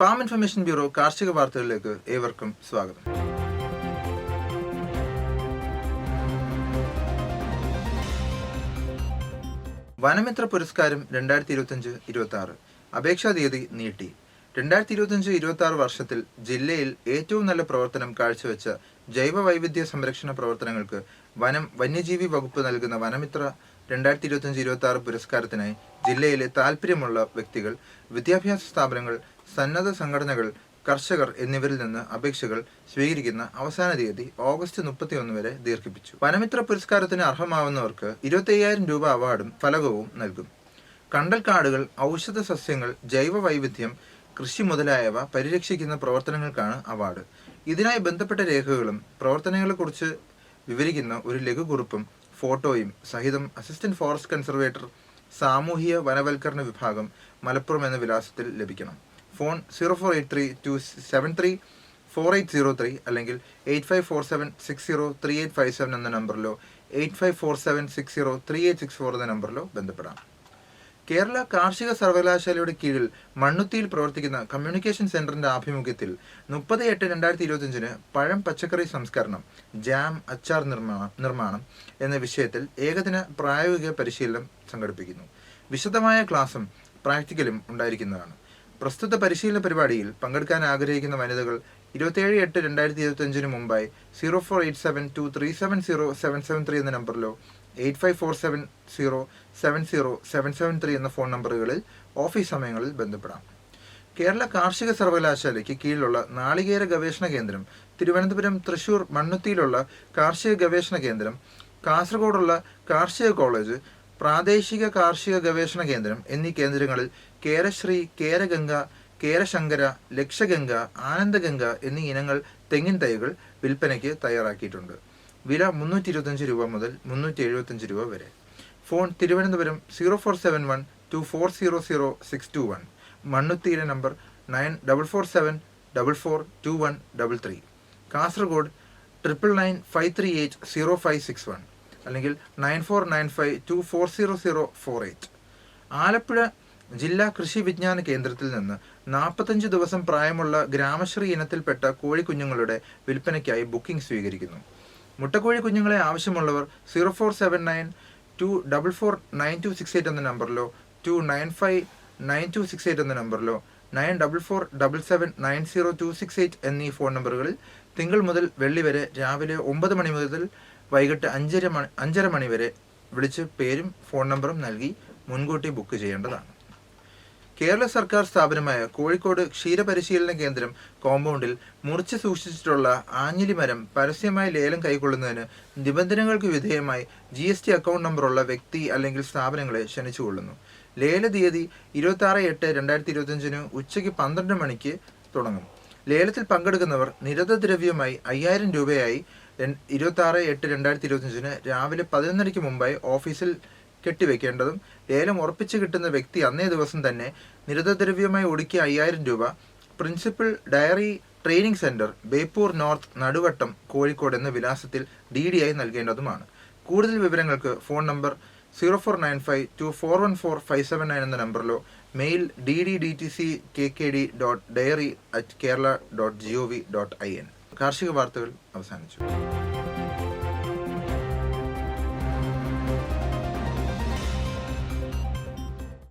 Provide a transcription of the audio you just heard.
Farm information bureau കാർഷിക വാർത്തകളിലേക്ക് ഏവർക്കും സ്വാഗതം. വനമിത്ര പുരസ്കാരം രണ്ടായിരത്തി ഇരുപത്തഞ്ച് ഇരുപത്തി ആറ് അപേക്ഷാ തീയതി നീട്ടി. രണ്ടായിരത്തി ഇരുപത്തഞ്ച് ഇരുപത്തി ആറ് വർഷത്തിൽ ജില്ലയിൽ ഏറ്റവും നല്ല പ്രവർത്തനം കാഴ്ചവെച്ച ജൈവ വൈവിധ്യ സംരക്ഷണ പ്രവർത്തനങ്ങൾക്ക് വനം വന്യജീവി വകുപ്പ് നൽകുന്ന വനമിത്ര രണ്ടായിരത്തി ഇരുപത്തഞ്ച് ഇരുപത്തി ആറ് പുരസ്കാരത്തിനായി ജില്ലയിലെ താല്പര്യമുള്ള വ്യക്തികൾ വിദ്യാഭ്യാസ സ്ഥാപനങ്ങൾ സന്നദ്ധ സംഘടനകൾ കർഷകർ എന്നിവരിൽ നിന്ന് അപേക്ഷകൾ സ്വീകരിക്കുന്ന അവസാന തീയതി ഓഗസ്റ്റ് മുപ്പത്തിയൊന്ന് വരെ ദീർഘിപ്പിച്ചു. വനമിത്ര പുരസ്കാരത്തിന് അർഹമാവുന്നവർക്ക് ഇരുപത്തി അയ്യായിരം രൂപ അവാർഡും ഫലകവും നൽകും. കണ്ടൽക്കാടുകൾ ഔഷധ സസ്യങ്ങൾ ജൈവ വൈവിധ്യം കൃഷി മുതലായവ പരിരക്ഷിക്കുന്ന പ്രവർത്തനങ്ങൾക്കാണ് അവാർഡ്. ഇതിനായി ബന്ധപ്പെട്ട രേഖകളും പ്രവർത്തനങ്ങളെക്കുറിച്ച് വിവരിക്കുന്ന ഒരു ലഘുകുറിപ്പും ഫോട്ടോയും സഹിതം അസിസ്റ്റന്റ് ഫോറസ്റ്റ് കൺസർവേറ്റർ സാമൂഹിക വനവൽക്കരണ വിഭാഗം മലപ്പുറം എന്ന വിലാസത്തിൽ ലഭിക്കണം. Phone zero four eight three two seven three four eight zero three അല്ലെങ്കിൽ eight five four seven six zero three eight five seven എന്ന നമ്പറിലോ eight five four seven six zero three eight six four എന്ന നമ്പറിലോ ബന്ധപ്പെടാം. കേരള കാർഷിക സർവകലാശാലയുടെ കീഴിൽ മണ്ണുത്തിയിൽ പ്രവർത്തിക്കുന്ന communication സെന്ററിന്റെ ആഭിമുഖ്യത്തിൽ മുപ്പത് എട്ട് രണ്ടായിരത്തി ഇരുപത്തിയഞ്ചിന് പഴം പച്ചക്കറി സംസ്കരണം ജാം അച്ചാർ നിർമ്മാണം നിർമ്മാണം എന്ന വിഷയത്തിൽ ഏകദിന പ്രായോഗിക പരിശീലനം സംഘടിപ്പിക്കുന്നു. വിശദമായ ക്ലാസും പ്രാക്ടിക്കലും ഉണ്ടായിരിക്കുന്നതാണ്. പ്രസ്തുത പരിശീലന പരിപാടിയിൽ പങ്കെടുക്കാൻ ആഗ്രഹിക്കുന്ന വനിതകൾ ഇരുപത്തിയേഴ് എട്ട് രണ്ടായിരത്തി ഇരുപത്തിയഞ്ചിന് മുമ്പായി zero four eight seven two three seven zero seven seven three എന്ന നമ്പറിലോ eight five four seven zero seven zero seven seven three എന്ന ഫോൺ നമ്പറുകളിൽ ഓഫീസ് സമയങ്ങളിൽ ബന്ധപ്പെടാം. കേരള കാർഷിക സർവകലാശാലയ്ക്ക് കീഴിലുള്ള നാളികേര ഗവേഷണ കേന്ദ്രം തിരുവനന്തപുരം തൃശൂർ മണ്ണുത്തിയിലുള്ള കാർഷിക ഗവേഷണ കേന്ദ്രം കാസർഗോഡുള്ള കാർഷിക കോളേജ് പ്രാദേശിക കാർഷിക ഗവേഷണ കേന്ദ്രം എന്നീ കേന്ദ്രങ്ങളിൽ കേരശ്രീ കേരഗംഗ കേരശങ്കര ലക്ഷഗംഗ ആനന്ദഗംഗ എന്നീ ഇനങ്ങൾ തെങ്ങിൻ തൈകൾ വിൽപ്പനയ്ക്ക് തയ്യാറാക്കിയിട്ടുണ്ട്. വില മുന്നൂറ്റി ഇരുപത്തഞ്ച് രൂപ മുതൽ മുന്നൂറ്റി എഴുപത്തഞ്ച് രൂപ വരെ. Phone Thiruvananthapuram zero four seven one two four zero zero six two one. മണ്ണുത്തീര number nine double four seven double four two one double three. Kasaragod triple nine five three eight zero five six one അല്ലെങ്കിൽ nine four nine five two four zero zero four eight. Alappuzha ജില്ലാ കൃഷി വിജ്ഞാന കേന്ദ്രത്തിൽ നിന്ന് നാൽപ്പത്തഞ്ച് ദിവസം പ്രായമുള്ള ഗ്രാമശ്രീ ഇനത്തിൽപ്പെട്ട കോഴിക്കുഞ്ഞുങ്ങളുടെ വിൽപ്പനയ്ക്കായി ബുക്കിംഗ് സ്വീകരിക്കുന്നു. മുട്ടക്കോഴി കുഞ്ഞുങ്ങളെ ആവശ്യമുള്ളവർ zero four seven nine two double four nine two six eight എന്ന നമ്പറിലോ two nine five nine two six eight എന്ന നമ്പറിലോ nine double four double seven nine zero two six eight എന്നീ ഫോൺ നമ്പറുകളിൽ തിങ്കൾ മുതൽ വെള്ളി വരെ രാവിലെ ഒമ്പത് മണി മുതൽ വൈകിട്ട് അഞ്ചര മണി അഞ്ചര മണി വരെ വിളിച്ച് പേരും ഫോൺ നമ്പറും നൽകി മുൻകൂട്ടി ബുക്ക് ചെയ്യേണ്ടതാണ്. കേരള സർക്കാർ സ്ഥാപനമായ കോഴിക്കോട് ക്ഷീരപരിശീലന കേന്ദ്രം കോമ്പൗണ്ടിൽ മുറിച്ച് സൂക്ഷിച്ചിട്ടുള്ള ആഞ്ഞിലി മരം പരസ്യമായി ലേലം കൈക്കൊള്ളുന്നതിന് നിബന്ധനകൾക്ക് വിധേയമായി ജി എസ് ടി അക്കൗണ്ട് നമ്പറുള്ള വ്യക്തി അല്ലെങ്കിൽ സ്ഥാപനങ്ങളെ ക്ഷണിച്ചുകൊള്ളുന്നു ലേല തീയതി ഇരുപത്തി ആറ് എട്ട് രണ്ടായിരത്തി ഇരുപത്തിയഞ്ചിന് ഉച്ചയ്ക്ക് പന്ത്രണ്ട് മണിക്ക് തുടങ്ങും. ലേലത്തിൽ പങ്കെടുക്കുന്നവർ നിരത ദ്രവ്യമായി അയ്യായിരം രൂപയായി ഇരുപത്തി ആറ് എട്ട് രണ്ടായിരത്തി ഇരുപത്തിയഞ്ചിന് രാവിലെ പതിനൊന്നരയ്ക്ക് മുമ്പായി ഓഫീസിൽ കെട്ടിവെക്കേണ്ടതും ലേലം ഉറപ്പിച്ച് കിട്ടുന്ന വ്യക്തി അന്നേ ദിവസം തന്നെ നിരതദ്രവ്യമായി ഒടുക്കിയ അയ്യായിരം രൂപ principal dairy training centre Beypore north Naduvattom Kozhikode എന്ന വിലാസത്തിൽ ഡി ഡി ആയി നൽകേണ്ടതുമാണ്. കൂടുതൽ വിവരങ്ങൾക്ക് phone number zero four nine five two four one four five seven nine എന്ന നമ്പറിലോ mail D D D T C K K D dot dairy at Kerala dot G O V dot I N. കാർഷിക വാർത്തകൾ അവസാനിച്ചു.